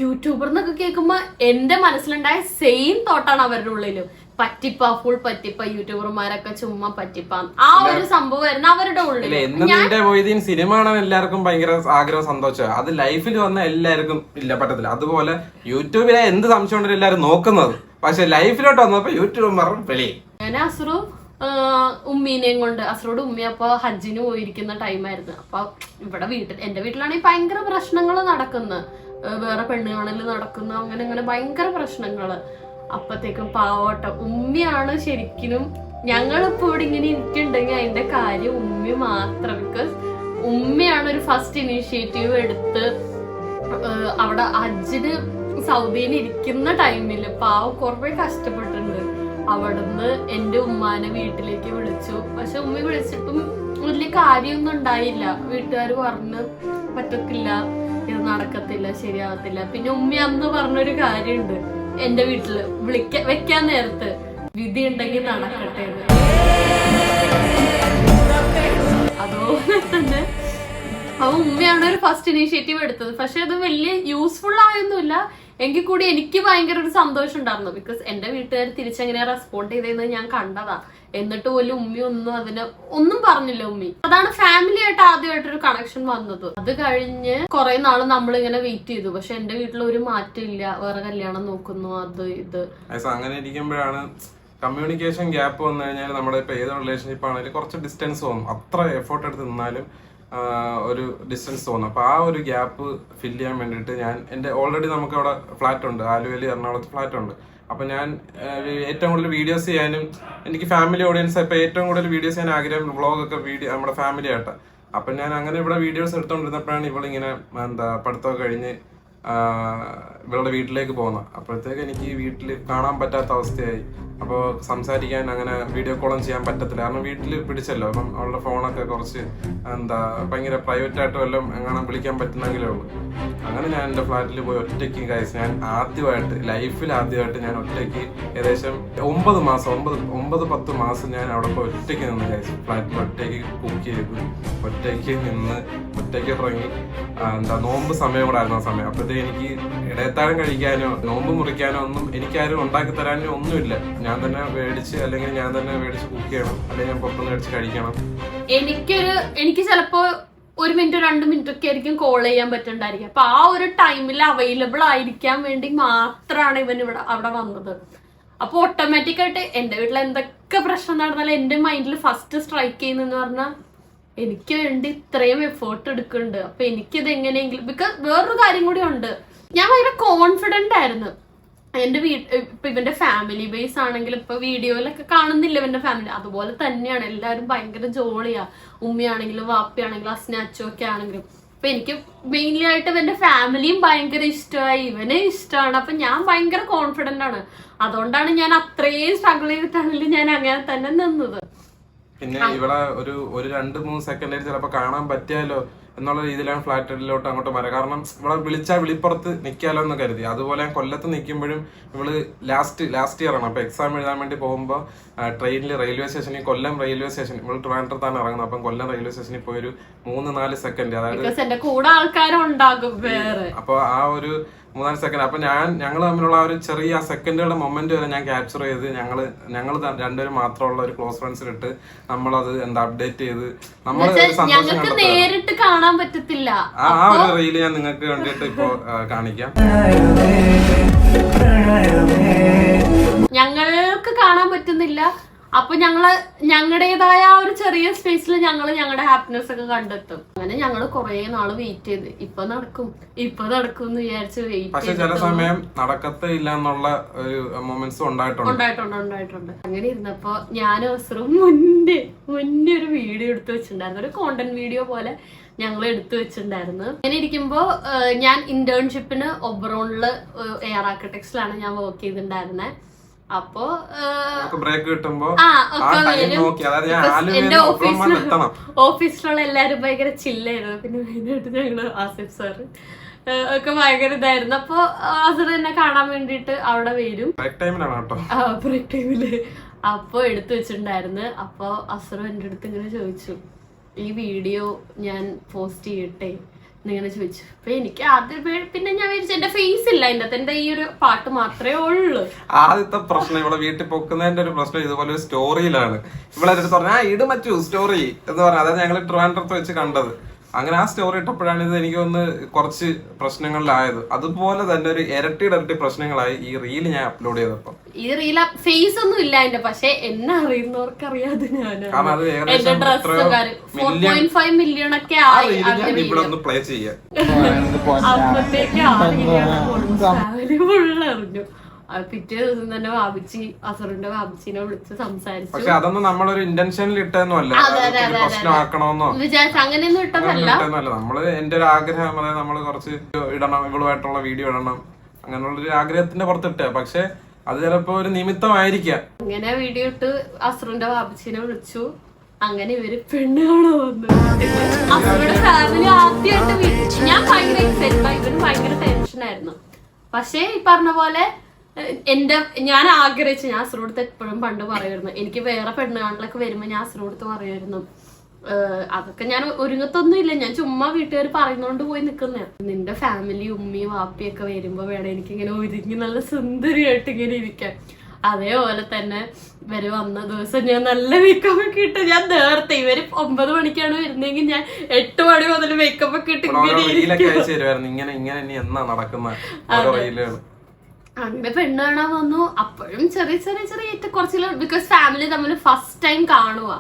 യൂട്യൂബർ എന്നൊക്കെ കേൾക്കുമ്പോ എന്റെ മനസ്സിലുണ്ടായ സെയിം തോട്ടാണ് അവരുടെ ഉള്ളിലും. പറ്റിപ്പ ഫുൾ പറ്റിപ്പ യൂട്യൂബർമാരൊക്കെ ചുമ്മാ പറ്റിപ്പ. ആ ഒരു സംഭവമായിരുന്നു അവരുടെ ഉള്ളിൽ സിനിമ കാണാൻ എല്ലാവർക്കും ഭയങ്കര ആഗ്രഹം സന്തോഷം. അത് ലൈഫിൽ വന്ന എല്ലാവർക്കും ഇല്ല പറ്റത്തില്ല. അതുപോലെ യൂട്യൂബിലെ എന്ത് സംശയം ഉണ്ടെങ്കിലും എല്ലാവരും നോക്കുന്നത്. പക്ഷെ ലൈഫിലോട്ട് വന്നപ്പോ യൂട്യൂബർമാർ പറഞ്ഞു വെളി ഞാൻ അസുറു. ഉമ്മീനെയും കൊണ്ട്. അസറോട് ഉമ്മി അപ്പൊ ഹജ്ജിന് പോയിരിക്കുന്ന ടൈമായിരുന്നു അപ്പൊ ഇവിടെ വീട്ടിൽ എന്റെ വീട്ടിലാണെങ്കിൽ ഭയങ്കര പ്രശ്നങ്ങൾ നടക്കുന്നു. വേറെ പെണ്ണുകളിൽ നടക്കുന്നു അങ്ങനെ അങ്ങനെ ഭയങ്കര പ്രശ്നങ്ങൾ. അപ്പത്തേക്കും പാവോട്ട. ഉമ്മിയാണ് ശരിക്കും ഞങ്ങളിപ്പോ ഇവിടെ ഇങ്ങനെ ഇരിക്കുന്നുണ്ടെങ്കിൽ അതിന്റെ കാര്യം ഉമ്മി മാത്രം. ബിക്കോസ് ഉമ്മയാണ് ഒരു ഫസ്റ്റ് ഇനീഷ്യേറ്റീവ് എടുത്ത് അവിടെ ഹജ്ജിന് സൗദിയിൽ ഇരിക്കുന്ന ടൈമിൽ പാവം കുറേ കഷ്ടപ്പെട്ടിട്ടുണ്ട്. അവിടുന്ന് എന്റെ ഉമ്മാനെ വീട്ടിലേക്ക് വിളിച്ചു. പക്ഷെ ഉമ്മ വിളിച്ചിട്ടും വലിയ കാര്യമൊന്നും ഉണ്ടായില്ല. വീട്ടുകാർ പറഞ്ഞ് പറ്റത്തില്ല ഇത് നടക്കത്തില്ല ശരിയാവത്തില്ല. പിന്നെ ഉമ്മ അന്ന് പറഞ്ഞൊരു കാര്യമുണ്ട്. എന്റെ വീട്ടിൽ വിളിക്ക വെക്കാൻ നേരത്ത് വിധി ഉണ്ടെങ്കിൽ നടക്കട്ടെ. അതുപോലെ തന്നെ. അപ്പൊ ഉമ്മയാണ് ഒരു ഫസ്റ്റ് ഇനീഷ്യേറ്റീവ് എടുത്തത്. പക്ഷെ അത് വലിയ യൂസ്ഫുൾ ആയൊന്നുമില്ല. എങ്കിൽ കൂടി എനിക്ക് ഭയങ്കര ഒരു സന്തോഷം ഉണ്ടായിരുന്നു. ബിക്കോസ് എന്റെ വീട്ടുകാർ തിരിച്ചെങ്ങനെ റെസ്പോണ്ട് ചെയ്തതെന്ന് ഞാൻ കണ്ടതാ. എന്നിട്ട് പോലും ഉമ്മി ഒന്നും അതിന് ഒന്നും പറഞ്ഞില്ല ഉമ്മി. അതാണ് ഫാമിലി ആയിട്ട് ആദ്യമായിട്ടൊരു കണക്ഷൻ വന്നത്. അത് കഴിഞ്ഞ് കുറെ നാൾ നമ്മൾ ഇങ്ങനെ വെയിറ്റ് ചെയ്തു. പക്ഷെ എന്റെ വീട്ടിൽ ഒരു മാറ്റമില്ല. വേറെ കല്യാണം നോക്കുന്നു അത് ഇത്. അങ്ങനെ ഇരിക്കുമ്പോഴാണ് കമ്മ്യൂണിക്കേഷൻ ഗ്യാപ്പ് വന്നു കഴിഞ്ഞാൽ നമ്മുടെ ഇപ്പൊ ഏത് റിലേഷൻഷിപ്പ് ആണെങ്കിലും കുറച്ച് ഡിസ്റ്റൻസ് തോന്നും അത്ര എഫോർട്ട് എടുത്ത് നിന്നാലും ഒരു ഡിസ്റ്റൻസ് തോന്നും അപ്പൊ ആ ഒരു ഗ്യാപ്പ് ഫില്ല് ചെയ്യാൻ വേണ്ടിയിട്ട് ഞാൻ എന്റെ ഓൾറെഡി നമുക്ക് അവിടെ ഫ്ലാറ്റ് ഉണ്ട്. ആലുവയിൽ എറണാകുളത്ത് ഫ്ലാറ്റ് ഉണ്ട്. അപ്പൊ ഞാൻ ഏറ്റവും കൂടുതൽ വീഡിയോസ് ചെയ്യാനും എനിക്ക് ഫാമിലി ഓഡിയൻസ് ഇപ്പൊ ഏറ്റവും കൂടുതൽ വീഡിയോസ് ചെയ്യാൻ ആഗ്രഹം വ്ളോഗൊക്കെ വീഡിയോ നമ്മുടെ ഫാമിലി ആയിട്ട്. അപ്പൊ ഞാൻ അങ്ങനെ ഇവിടെ വീഡിയോസ് എടുത്തോണ്ടിരുന്നപ്പോഴാണ് ഇവളിങ്ങനെ എന്താ പഠിത്തമൊക്കെ കഴിഞ്ഞ് ഇവളുടെ വീട്ടിലേക്ക് പോകുന്നത് അപ്പോഴത്തേക്ക് എനിക്ക് വീട്ടിൽ കാണാൻ പറ്റാത്ത അവസ്ഥയായി. അപ്പോൾ സംസാരിക്കാൻ അങ്ങനെ വീഡിയോ കോളും ചെയ്യാൻ പറ്റത്തില്ല. കാരണം വീട്ടിൽ പിടിച്ചല്ലോ. അപ്പം അവളുടെ ഫോണൊക്കെ കുറച്ച് എന്താ ഭയങ്കര പ്രൈവറ്റ് ആയിട്ട് വല്ലതും എങ്ങനെ വിളിക്കാൻ പറ്റുന്നെങ്കിലേ ഉള്ളൂ. അങ്ങനെ ഞാൻ എന്റെ ഫ്ലാറ്റിൽ പോയി ഒറ്റയ്ക്ക് കഴിച്ച് ഞാൻ ആദ്യമായിട്ട് ലൈഫിൽ ആദ്യമായിട്ട് ഞാൻ ഒറ്റയ്ക്ക് ഏകദേശം ഒമ്പത് മാസം ഒമ്പത് ഒമ്പത് പത്ത് മാസം ഞാൻ അവിടെ പോയി ഒറ്റയ്ക്ക് നിന്ന് കഴിച്ചു ഫ്ലാറ്റിൽ ഒറ്റയ്ക്ക് കുക്ക് ചെയ്തു. ഒറ്റയ്ക്ക് നിന്ന് ഒറ്റയ്ക്ക് ഇറങ്ങി. എന്താ നോമ്പ് സമയം കൂടെ ആയിരുന്നു ആ സമയം. അപ്പോഴത്തേക്ക് എനിക്ക് ഇടയത്താഴം കഴിക്കാനോ നോമ്പ് മുറിക്കാനോ ഒന്നും എനിക്കാരും ഉണ്ടാക്കി തരാനോ ഒന്നുമില്ല. ഞാൻ തന്നെ മേടിച്ച് അല്ലെങ്കിൽ ഞാൻ തന്നെ മേടിച്ച് കുക്ക് ചെയ്യണം. അല്ലെങ്കിൽ ഞാൻ പുറത്തുനിന്ന് മേടിച്ച് കഴിക്കണം. എനിക്കൊരു എനിക്ക് ചിലപ്പോ ഒരു മിനിറ്റ് രണ്ട് മിനിറ്റ് ഒക്കെ ആയിരിക്കും കോൾ ചെയ്യാൻ പറ്റുന്നുണ്ടായിരിക്കും അപ്പൊ ആ ഒരു ടൈമിൽ അവൈലബിൾ ആയിരിക്കാൻ വേണ്ടി മാത്രമാണ് ഇവൻ ഇവിടെ അവിടെ വന്നത്. അപ്പൊ ഓട്ടോമാറ്റിക് ആയിട്ട് എന്റെ വീട്ടിൽ എന്തൊക്കെ പ്രശ്നം നടന്നാലും എന്റെ മൈൻഡിൽ ഫസ്റ്റ് സ്ട്രൈക്ക് ചെയ്യുന്നെന്ന് പറഞ്ഞാൽ എനിക്ക് വേണ്ടി ഇത്രയും എഫേർട്ട് എടുക്കുന്നുണ്ട്. അപ്പൊ എനിക്കിത് എങ്ങനെയെങ്കിലും ബിക്കോസ് വേറൊരു കാര്യം കൂടി ഉണ്ട്. ഞാൻ ഭയങ്കര കോൺഫിഡന്റ് ആയിരുന്നു. എന്റെ വീട്ട് ഇപ്പൊ ഇവന്റെ ഫാമിലി ബേസ് ആണെങ്കിൽ ഇപ്പൊ വീഡിയോയിലൊക്കെ കാണുന്നില്ല ഇവന്റെ ഫാമിലി അതുപോലെ തന്നെയാണ് എല്ലാവരും ഭയങ്കര ജോളിയാ ഉമ്മയാണെങ്കിലും വാപ്പയാണെങ്കിലും അസ്ന അച്ചൊക്കെ ആണെങ്കിലും. അപ്പൊ എനിക്ക് മെയിൻലി ആയിട്ട് ഇവന്റെ ഫാമിലിയും ഭയങ്കര ഇഷ്ടമായി. ഇവനെ ഇഷ്ടമാണ് അപ്പൊ ഞാൻ ഭയങ്കര കോൺഫിഡന്റ് ആണ്. അതുകൊണ്ടാണ് ഞാൻ അത്രയും സ്ട്രഗിൾ ചെയ്തിട്ടാണെങ്കിലും ഞാൻ അങ്ങനെ തന്നെ നിന്നത്. പിന്നെ ഇവിടെ ഒരു ഒരു രണ്ട് മൂന്ന് സെക്കൻഡിൽ ചിലപ്പോൾ കാണാൻ പറ്റിയാലോ? എന്നുള്ള രീതിയിലാണ് ഫ്ലാറ്റിലോട്ട് അങ്ങോട്ട് വരാം കാരണം ഇവിടെ വിളിച്ചാൽ വിളിപ്പുറത്ത് നിൽക്കാലോ എന്ന് കരുതി. അതുപോലെ ഞാൻ കൊല്ലത്ത് നിൽക്കുമ്പോഴും നമ്മൾ ലാസ്റ്റ് ലാസ്റ്റ് ഇയർ ആണ്. അപ്പോൾ എക്സാം എഴുതാൻ വേണ്ടി പോകുമ്പോൾ ട്രെയിനിൽ റെയിൽവേ സ്റ്റേഷനിൽ കൊല്ലം റെയിൽവേ സ്റ്റേഷൻ ഇവൾ ട്രിവാൻഡ്രത്താണ് ഇറങ്ങുന്നത്. അപ്പം കൊല്ലം റെയിൽവേ സ്റ്റേഷനിൽ പോയി ഒരു മൂന്ന് നാല് സെക്കൻഡ് അതായത് കൂടെ ആൾക്കാരും ഉണ്ടാകും വേറെ. അപ്പോൾ ആ ഒരു മൂന്നാൽ സെക്കൻഡ് അപ്പൊ ഞാൻ ഞങ്ങൾ തമ്മിലുള്ള ഒരു ചെറിയ സെക്കൻഡുകളുടെ മൊമെന്റ് വരെ ഞാൻ ക്യാപ്ചർ ചെയ്ത് ഞങ്ങൾ ഞങ്ങൾ രണ്ടുപേരും മാത്രമുള്ള ഒരു ക്ലോസ് ഫ്രണ്ട്സിലിട്ട് നമ്മളത് എന്താ അപ്ഡേറ്റ് ചെയ്ത് നമ്മൾ സന്തോഷം നേരിട്ട് കാണാൻ പറ്റത്തില്ല. ആ ഒരു റീൽ ഞാൻ നിങ്ങൾക്ക് വേണ്ടിയിട്ട് ഇപ്പോ കാണിക്കാം. ഞങ്ങൾക്ക് കാണാൻ പറ്റുന്നില്ല. അപ്പൊ ഞങ്ങൾ ഞങ്ങളുടേതായ ആ ഒരു ചെറിയ സ്പേസിൽ ഞങ്ങൾ ഞങ്ങളുടെ ഹാപ്പിനെസ് ഒക്കെ കണ്ടെത്തും. അങ്ങനെ ഞങ്ങൾ കുറെ നാൾ വെയിറ്റ് ചെയ്ത്. ഇപ്പൊ നടക്കും. ഇപ്പൊ നടക്കും എന്ന് വിചാരിച്ച് വെയിറ്റ് പക്ഷെ ചില സമയം നടക്കത്തേ ഇല്ല എന്നുള്ള ഒരു മൊമെന്റ്സ് ഉണ്ടായിട്ടുണ്ട്. ഉണ്ടായിട്ടുണ്ട് ഉണ്ടായിട്ടുണ്ട്. അങ്ങനെ ഇരുന്നപ്പോ ഞാൻ അവസരം മുന്നേ മുന്നേ ഒരു വീഡിയോ എടുത്തു വെച്ചിട്ടുണ്ടായിരുന്നു. ഒരു കോണ്ടന്റ് വീഡിയോ പോലെ ഞങ്ങൾ എടുത്തു വെച്ചിട്ടുണ്ടായിരുന്നു. അങ്ങനെ ഇരിക്കുമ്പോ ഞാൻ ഇന്റേൺഷിപ്പിന് ഒബ്രോണിൽ എയർ ആർക്കിടെക്ട്സിലാണ് ഞാൻ വർക്ക് ചെയ്തിട്ടുണ്ടായിരുന്നത് അപ്പോ ബ്രേക്ക് കിട്ടുമ്പോ എന്റെ ഓഫീസിലുള്ള എല്ലാരും ഭയങ്കര ചില്ലായിരുന്നു പിന്നെ മെയിനായിട്ട് ഞങ്ങൾ ആസിഫ് സാറ് ഒക്കെ ഭയങ്കര ഇതായിരുന്നു. അപ്പൊ ആസിർ എന്നെ കാണാൻ വേണ്ടിട്ട് അവിടെ വരും. ബ്രേക്ക് ടൈമിലാണ് ബ്രേക്ക് ടൈമിൽ അപ്പൊ എടുത്തു വെച്ചിട്ടുണ്ടായിരുന്നു. അപ്പൊ അസുറ എന്റെ അടുത്ത് ഇങ്ങനെ ചോദിച്ചു ഈ വീഡിയോ ഞാൻ പോസ്റ്റ് ചെയ്യട്ടെ? എന്നിങ്ങനെ ചോദിച്ചു. അപ്പൊ എനിക്ക് ആദ്യം പിന്നെ ഞാൻ വിചാരിച്ചു എന്റെ ഫേസ് ഈ ഒരു പാട്ട് മാത്രമേ ഉള്ളൂ? ആദ്യത്തെ പ്രശ്നം ഇവിടെ വീട്ടിൽ പൊക്കുന്നതിന്റെ ഒരു പ്രശ്നം ഇതുപോലെ ഒരു സ്റ്റോറിയിലാണ് ഇവിടെ പറഞ്ഞു ആ ഇട് മറ്റു സ്റ്റോറി എന്ന് പറഞ്ഞു. അതായത് ഞങ്ങൾ ട്രിവാൻഡ്രത്ത് വെച്ച് കണ്ടത്. അങ്ങനെ ആ സ്റ്റോറി ഇട്ടപ്പോഴാണ് ഇത് എനിക്ക് ഒന്ന് കുറച്ച് പ്രശ്നങ്ങളിലായത്. അതുപോലെ തന്നെ ഒരു ഇരട്ടി ഇരട്ടി പ്രശ്നങ്ങളായി ഈ റീൽ ഞാൻ അപ്ലോഡ് ചെയ്തപ്പോ. ഈ റീൽ ഫേസ് ഒന്നും ഇല്ല എന്റെ പക്ഷെ എന്നെ അറിയുന്നവർക്ക് അറിയാതെ കാരണം അത് ഏകദേശം മില്യൺ ഒക്കെ ഇവിടെ. ഒന്ന് പ്ലേ ചെയ്യാം. ഫുള്ള് പിറ്റേ ദിവസം തന്നെ വാപിച്ചി അസറിന്റെ വാപിച്ചിനെ വിളിച്ച് സംസാരിച്ചു. പക്ഷെ അതൊന്നും നമ്മളൊരു ഇന്റൻഷനിൽ ഇട്ടതൊന്നുമല്ല. പ്രശ്നമാക്കണമെന്നോ വിചാരിച്ചു അങ്ങനെയൊന്നും ഇട്ടതല്ല. നമ്മൾ എന്റെ ഒരു ആഗ്രഹം അതായത് നമ്മൾ കുറച്ച് ഇടണം ഇവളുമായിട്ടുള്ള വീഡിയോ ഇടണം. അങ്ങനെയുള്ള ഒരു ആഗ്രഹത്തിന്റെ പുറത്തിട്ട. പക്ഷെ അത് ചിലപ്പോ ഒരു നിമിത്തമായിരിക്കാം. അങ്ങനെ വീഡിയോ ഇട്ട് അസറിന്റെ വാപിച്ചിനെ വിളിച്ചു. അങ്ങനെ ഇവർ പെണ്ണ് കാണാൻ വന്നു അസറുടെ ഫാമിലി ആദ്യമായിട്ട് ഞാൻ ഭയങ്കര എക്സൈറ്റഡ് ഇവന് ഭയങ്കര ടെൻഷനായിരുന്നു പക്ഷേ ഈ പറഞ്ഞ പോലെ എന്റെ ഞാൻ ആഗ്രഹിച്ച് ഞാൻ അസറോടുത്ത് എപ്പോഴും പണ്ട് പറയുമായിരുന്നു. എനിക്ക് വേറെ പെണ്ണുകാണലൊക്കെ വരുമ്പോ ഞാൻ അസറോടുത്ത് പറയുമായിരുന്നു. അതൊക്കെ ഞാൻ ഒരുങ്ങത്തൊന്നും ഇല്ല ഞാൻ ചുമ്മാ വീട്ടുകാർ പറയുന്നോണ്ട് പോയി നിക്കുന്ന. നിന്റെ ഫാമിലി ഉമ്മയും വാപ്പിയൊക്കെ വരുമ്പോ വേണം എനിക്ക് ഇങ്ങനെ ഒരുങ്ങി നല്ല സുന്ദരിയായിട്ട് ഇങ്ങനെ ഇരിക്കാൻ. അതേപോലെ തന്നെ ഇവർ വന്ന ദിവസം ഞാൻ നല്ല മേക്കപ്പ് ഒക്കെ ഇട്ട് ഞാൻ നേരത്തെ ഇവർ ഒമ്പത് മണിക്കാണ് വരുന്നെങ്കിൽ ഞാൻ എട്ട് മണി മുതൽ മേക്കപ്പ് ഒക്കെ ഇട്ട് ഇങ്ങനെ ഇങ്ങനെ എന്നാ നടക്കുന്ന? അങ്ങനെ പെണ്ണ് കാണാൻ വന്നു. അപ്പോഴും ചെറിയ ചെറിയ ചെറിയ കുറച്ചില്ല ബിക്കോസ് ഫാമിലി തമ്മിൽ ഫസ്റ്റ് ടൈം കാണുക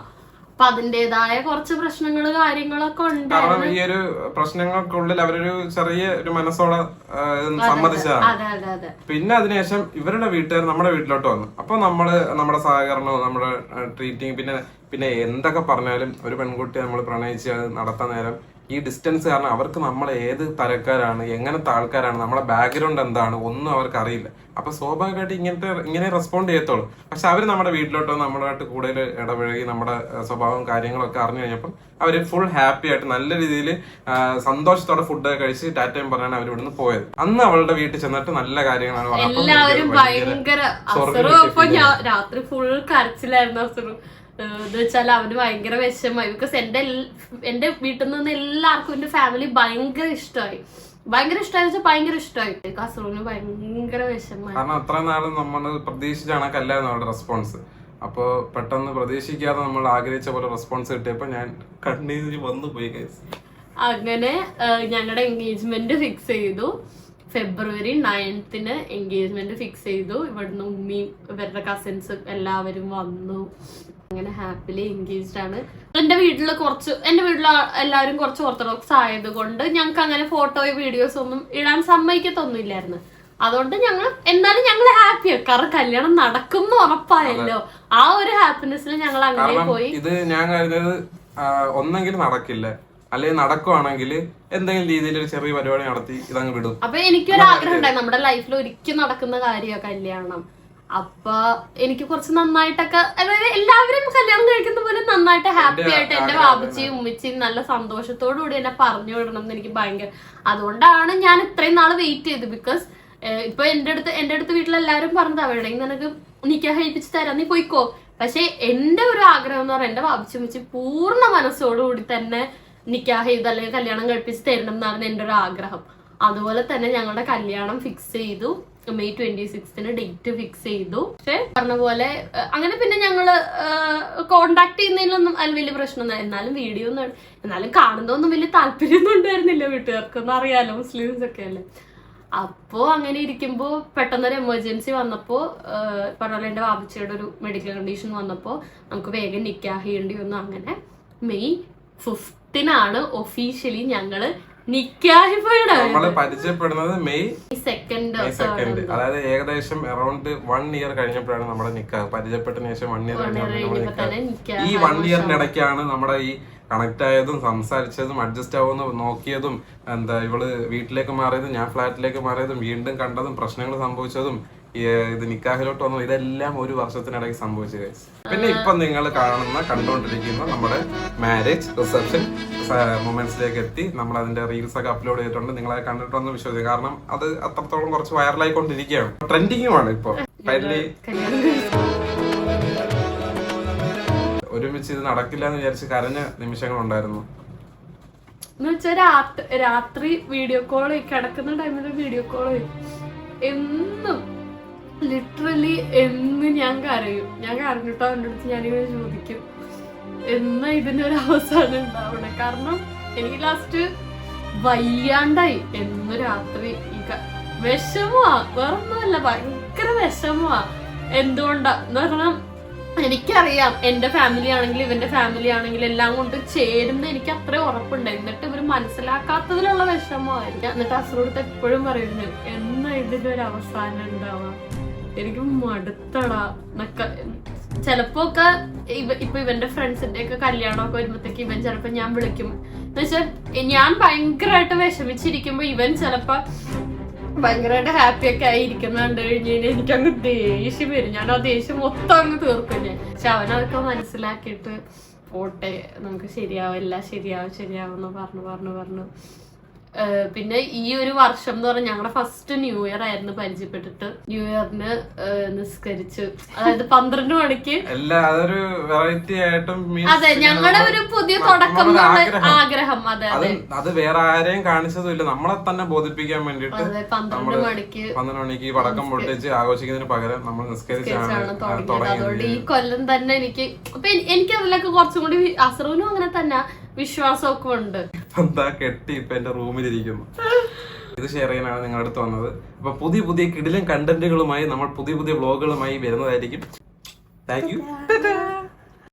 അപ്പൊ അതിന്റേതായ കുറച്ച് പ്രശ്നങ്ങൾ കാര്യങ്ങളൊക്കെ ഉണ്ട്. ഉണ്ടായിരുന്നു ഈ ഒരു പ്രശ്നങ്ങൾക്കുള്ളിൽ അവരൊരു ചെറിയ ഒരു മനസ്സോടെ സമ്മതിച്ചതാണ്. അതെ അതെ അതെ. പിന്നെ അതിനുശേഷം ഇവരുടെ വീട്ടുകാർ നമ്മുടെ വീട്ടിലോട്ട് വന്നു. അപ്പൊ നമ്മൾ നമ്മുടെ സഹകരണവും നമ്മുടെ ട്രീറ്റിങ് പിന്നെ പിന്നെ എന്തൊക്കെ പറഞ്ഞാലും ഒരു പെൺകുട്ടിയെ നമ്മൾ പ്രണയിച്ച് നടത്താൻ നേരം ഈ ഡിസ്റ്റൻസ് കാരണം അവർക്ക് നമ്മൾ ഏത് തരക്കാരാണ് എങ്ങനത്തെ ആൾക്കാരാണ് നമ്മളെ ബാക്ക്ഗ്രൗണ്ട് എന്താണ് ഒന്നും അവർക്ക് അറിയില്ല അപ്പൊ സ്വാഭാവികമായിട്ട് ഇങ്ങനത്തെ ഇങ്ങനെ റെസ്പോണ്ട് ചെയ്യത്തുള്ളൂ. പക്ഷെ അവർ നമ്മുടെ വീട്ടിലോട്ടോ നമ്മളായിട്ട് കൂടുതൽ ഇടപഴകി നമ്മുടെ സ്വഭാവം കാര്യങ്ങളൊക്കെ അറിഞ്ഞു കഴിഞ്ഞപ്പം അവർ ഫുൾ ഹാപ്പി ആയിട്ട് നല്ല രീതിയിൽ സന്തോഷത്തോടെ ഫുഡ് കഴിച്ച് ടാറ്റയും പറഞ്ഞാണ് അവർ ഇവിടുന്ന് പോയത്. അന്ന് അവളുടെ വീട്ടിൽ ചെന്നിട്ട് നല്ല കാര്യങ്ങളാണ് പറഞ്ഞത്. രാത്രി ഫുൾ കരച്ചിലായിരുന്നു എന്ന് വെച്ചാൽ അവന് ഭയങ്കര വിഷമമായി. ബിക്കോസ് എന്റെ എൽ- എന്റെ വീട്ടിൽ നിന്ന് എല്ലാവർക്കും എന്റെ ഫാമിലി ഭയങ്കര ഇഷ്ടമായി. ഭയങ്കര ഇഷ്ടമായി വെച്ചാൽ ഭയങ്കര ഇഷ്ടമായി. കാസർഗോഡിന് ഭയങ്കര വിഷമമായി. കാരണം അത്ര നാളും നമ്മൾ പ്രതീക്ഷിച്ചാണ് കല്യാണം അവരുടെ റെസ്പോൺസ് അപ്പോ പെട്ടെന്ന് പ്രതീക്ഷിക്കാതെ നമ്മൾ ആഗ്രഹിച്ച പോലെ റെസ്പോൺസ് കിട്ടിയപ്പോ ഞാൻ കണ്ണീര് വന്നു പോയി. അങ്ങനെ ഞങ്ങളുടെ എൻഗേജ്മെന്റ് ഫിക്സ് ചെയ്തു. ഫെബ്രുവരി നയൻത്തിന് എൻഗേജ്മെന്റ് ഫിക്സ് ചെയ്തു. ഇവിടുന്ന് ഉമ്മിയും ഇവരുടെ കസിൻസും എല്ലാവരും വന്നു. അങ്ങനെ ഹാപ്പിലി എൻഗേജ്ഡ് ആണ്. എന്റെ വീട്ടിൽ കുറച്ച് എന്റെ വീട്ടിൽ എല്ലാവരും കുറച്ച് ഓർത്തഡോക്സ് ആയതുകൊണ്ട് ഞങ്ങൾക്ക് അങ്ങനെ ഫോട്ടോയും വീഡിയോസ് ഒന്നും ഇടാൻ സമ്മതിക്കത്തൊന്നുമില്ലായിരുന്നു. അതുകൊണ്ട് ഞങ്ങൾ എന്നാലും ഞങ്ങൾ ഹാപ്പിയാണ് കാരണം കല്യാണം നടക്കും ഉറപ്പായല്ലോ. ആ ഒരു ഹാപ്പിനെസ്സിൽ ഞങ്ങൾ അങ്ങനെ പോയി. ഇത് ഞാൻ കരുതുന്നത് ഒന്നെങ്കിൽ നടക്കില്ല. അല്ലെങ്കിൽ നടക്കുവാണെങ്കിൽ എന്തെങ്കിലും രീതിയിൽ ഒരു ചെറിയ പരിപാടി നടത്തി ഇതങ്ങ് വിടും. അപ്പൊ എനിക്കൊരു ആഗ്രഹം ഉണ്ടായി. നമ്മുടെ ലൈഫിൽ ഒരിക്കലും നടക്കുന്ന കാര്യമാണ് കല്യാണം. അപ്പൊ എനിക്ക് കുറച്ച് നന്നായിട്ടൊക്കെ അതായത് എല്ലാവരും കല്യാണം കഴിക്കുന്ന പോലെ നന്നായിട്ട് ഹാപ്പി ആയിട്ട് എന്റെ ബാബുച്ചിയും ഉമ്മച്ചിയും നല്ല സന്തോഷത്തോടു കൂടി എന്നെ പറഞ്ഞു വിടണം എന്ന് എനിക്ക് ഭയങ്കര അതുകൊണ്ടാണ് ഞാൻ ഇത്രയും നാൾ വെയിറ്റ് ചെയ്ത്. ബിക്കോസ് ഇപ്പൊ എന്റെ അടുത്ത് എന്റെ അടുത്ത് വീട്ടിലെല്ലാരും പറഞ്ഞത് അവരുടെ നിനക്ക് നിക്കാഹ് കഴിപ്പിച്ച് തരാം നീ പോയിക്കോ. പക്ഷെ എന്റെ ഒരു ആഗ്രഹം എന്ന് പറഞ്ഞാൽ എന്റെ ബാബുച്ചി ഉമ്മച്ചി പൂർണ മനസ്സോടുകൂടി തന്നെ നിക്കാഹ് ചെയ്ത് അല്ലെങ്കിൽ കല്യാണം കഴിപ്പിച്ച് തരണം എന്നാണ് എന്റെ ഒരു ആഗ്രഹം. അതുപോലെ തന്നെ ഞങ്ങളുടെ കല്യാണം ഫിക്സ് ചെയ്തു. മെയ് ട്വന്റി സിക്സ്തിന് ഡേറ്റ് ഫിക്സ് ചെയ്തു. പക്ഷെ പറഞ്ഞ പോലെ അങ്ങനെ പിന്നെ ഞങ്ങൾ കോണ്ടാക്ട് ചെയ്യുന്നതിലൊന്നും അതിൽ വലിയ പ്രശ്നമൊന്നും എന്നാലും വീഡിയോ ഒന്നും എന്നാലും കാണുന്നതൊന്നും വലിയ താല്പര്യമൊന്നും ഉണ്ടായിരുന്നില്ല വീട്ടുകാർക്കൊന്നും അറിയാലോ മുസ്ലിംസ് ഒക്കെ അല്ലേ? അപ്പോ അങ്ങനെ ഇരിക്കുമ്പോ പെട്ടെന്നൊരു എമർജൻസി വന്നപ്പോ ഏഹ്, പറഞ്ഞ എന്റെ വാപ്പച്ചിയുടെ ഒരു മെഡിക്കൽ കണ്ടീഷൻ വന്നപ്പോ നമുക്ക് വേഗം നിക്കാഹ് ചെയ്യേണ്ടി വന്നു. അങ്ങനെ മെയ് ഫിഫ്റ്റിനാണ് ഒഫീഷ്യലി ഞങ്ങൾ നമ്മൾ പരിചയപ്പെടുന്നത് മെയ് സെക്കൻഡ് സെക്കൻഡ് അതായത് ഏകദേശം അറൌണ്ട് വൺ ഇയർ കഴിഞ്ഞപ്പോഴാണ് നമ്മുടെ നിക്കാഹ്. പരിചയപ്പെട്ടതിന് ശേഷം വൺ ഇയർ തന്നെ ഈ വൺ ഇയറിന്റെ ഇടയ്ക്കാണ് നമ്മുടെ ഈ കണക്ട് ആയതും സംസാരിച്ചതും അഡ്ജസ്റ്റ് ആവുന്ന നോക്കിയതും എന്താ ഇവൾ വീട്ടിലേക്ക് മാറിയതും ഞാൻ ഫ്ലാറ്റിലേക്ക് മാറിയതും വീണ്ടും കണ്ടതും പ്രശ്നങ്ങൾ സംഭവിച്ചതും ഇത് നിക്കാഹിലോട്ട് വന്നു. ഇതെല്ലാം ഒരു വർഷത്തിനിടയ്ക്ക് സംഭവിച്ചു. പിന്നെ ഇപ്പൊ നിങ്ങൾ കാണുന്ന കണ്ടുകൊണ്ടിരിക്കുന്ന നമ്മുടെ മാരേജ് റിസപ്ഷൻ മൊമെന്റ്സിലേക്ക് എത്തി. നമ്മൾ അതിന്റെ റീൽസ് ഒക്കെ അപ്ലോഡ് ചെയ്തിട്ടുണ്ട്. നിങ്ങൾ നിങ്ങളെ കണ്ടിട്ടൊന്ന് വിശ്വസിക്കും കാരണം അത് അത്രത്തോളം കുറച്ച് വൈറലായിക്കൊണ്ടിരിക്കുകയാണ് ട്രെൻഡിങ്ങുമാണ് ഇപ്പൊ. ഒരുമിച്ച് ഇത് നടക്കില്ല എന്ന് വിചാരിച്ച് കരഞ്ഞ നിമിഷങ്ങൾ ഉണ്ടായിരുന്നു രാത്രി വീഡിയോ കോൾ കിടക്കുന്ന ടൈമിൽ വീഡിയോ കോൾ എന്നും ലിറ്ററലി എന്ന് ഞാൻ കരയും. ഞാൻ കരഞ്ഞിട്ടോ അവന്റെ അടുത്ത് ഞാനിങ്ങനെ ചോദിക്കും. എന്നാ ഇതിനൊരു അവസാനം ഉണ്ടാവണേ? കാരണം എനിക്ക് ലാസ്റ്റ് വയ്യാണ്ടായി. എന്ന് രാത്രി ഈ വിഷമമാ വേറൊന്നുമല്ല ഭയങ്കര വിഷമമാ എന്തുകൊണ്ടാ? എന്ന് പറഞ്ഞാൽ എനിക്കറിയാം. എന്റെ ഫാമിലി ആണെങ്കിൽ ഇവന്റെ ഫാമിലി ആണെങ്കിൽ എല്ലാം കൊണ്ട് ചേരുന്ന എനിക്ക് അത്ര ഉറപ്പുണ്ട്. എന്നിട്ട് ഇവർ മനസ്സിലാക്കാത്തതിലുള്ള വിഷമമായിരിക്കും. എന്നിട്ട് അസുറത്ത് എപ്പോഴും പറയുന്നു എന്നാ ഒരു അവസാനം ഉണ്ടാവാ? എനിക്ക് മടുത്തടാ. ചിലപ്പോ ഒക്കെ ഇപ്പൊ ഇവന്റെ ഫ്രണ്ട്സിന്റെ ഒക്കെ കല്യാണമൊക്കെ വരുമ്പോഴത്തേക്ക് ഇവൻ ചിലപ്പോ ഞാൻ വിളിക്കും. എന്നുവെച്ചാൽ ഞാൻ ഭയങ്കരമായിട്ട് വിഷമിച്ചിരിക്കുമ്പോ ഇവൻ ചിലപ്പോ ഭയങ്കരമായിട്ട് ഹാപ്പി ഒക്കെ ആയിരിക്കുന്ന കണ്ടു കഴിഞ്ഞ് കഴിഞ്ഞാൽ എനിക്ക് അങ്ങ് ദേഷ്യം വരും. ഞാൻ ആ ദേഷ്യം മൊത്തം അങ്ങ് തീർക്കും ഞാൻ. പക്ഷെ അവനതൊക്കെ മനസ്സിലാക്കിയിട്ട് പോട്ടെ നമുക്ക് ശരിയാവും എല്ലാം ശരിയാവും ശരിയാവും എന്ന് പറഞ്ഞു പറഞ്ഞു പറഞ്ഞു പിന്നെ ഈ ഒരു വർഷം എന്ന് പറഞ്ഞാൽ ഞങ്ങളുടെ ഫസ്റ്റ് ന്യൂ ഇയർ ആയിരുന്നു പരിചയപ്പെട്ടിട്ട്. ന്യൂ ഇയറിന് നിസ്കരിച്ച്. അതായത് പന്ത്രണ്ട് മണിക്ക്. അതൊരു വെറൈറ്റി ആയിട്ടും അതെ ഞങ്ങളുടെ ഒരു പുതിയ തുടക്കം ആഗ്രഹം. അതെ അത് വേറെ ആരെയും കാണിച്ചതും നമ്മളെ തന്നെ ബോധിപ്പിക്കാൻ വേണ്ടിട്ട് പന്ത്രണ്ട് മണിക്ക് പന്ത്രണ്ട് മണിക്ക് പടക്കം പൊട്ടിച്ച് ആഘോഷിക്കുന്നതിന് പകരം നമ്മൾ നിസ്കരിച്ചാണ് തുടങ്ങിയത്. അതുകൊണ്ട് ഈ കൊല്ലം തന്നെ എനിക്ക് അപ്പൊ എനി- എനിക്ക് അതിലൊക്കെ കുറച്ചും കൂടി വി- അങ്ങനെ തന്നെ. വിശ്വാസമൊക്കെ ഉണ്ട്. എന്താ കെട്ടി ഇപ്പൊ എന്റെ റൂമിലിരിക്കുന്നു. ഇത് ഷെയർ ചെയ്യാനാണ് നിങ്ങളുടെ അടുത്ത് വന്നത്. അപ്പൊ പുതിയ പുതിയ കിടിലും കണ്ടന്റുകളുമായി നമ്മൾ പുതിയ പുതിയ വ്ളോഗുകളുമായി വരുന്നതായിരിക്കും. Thank you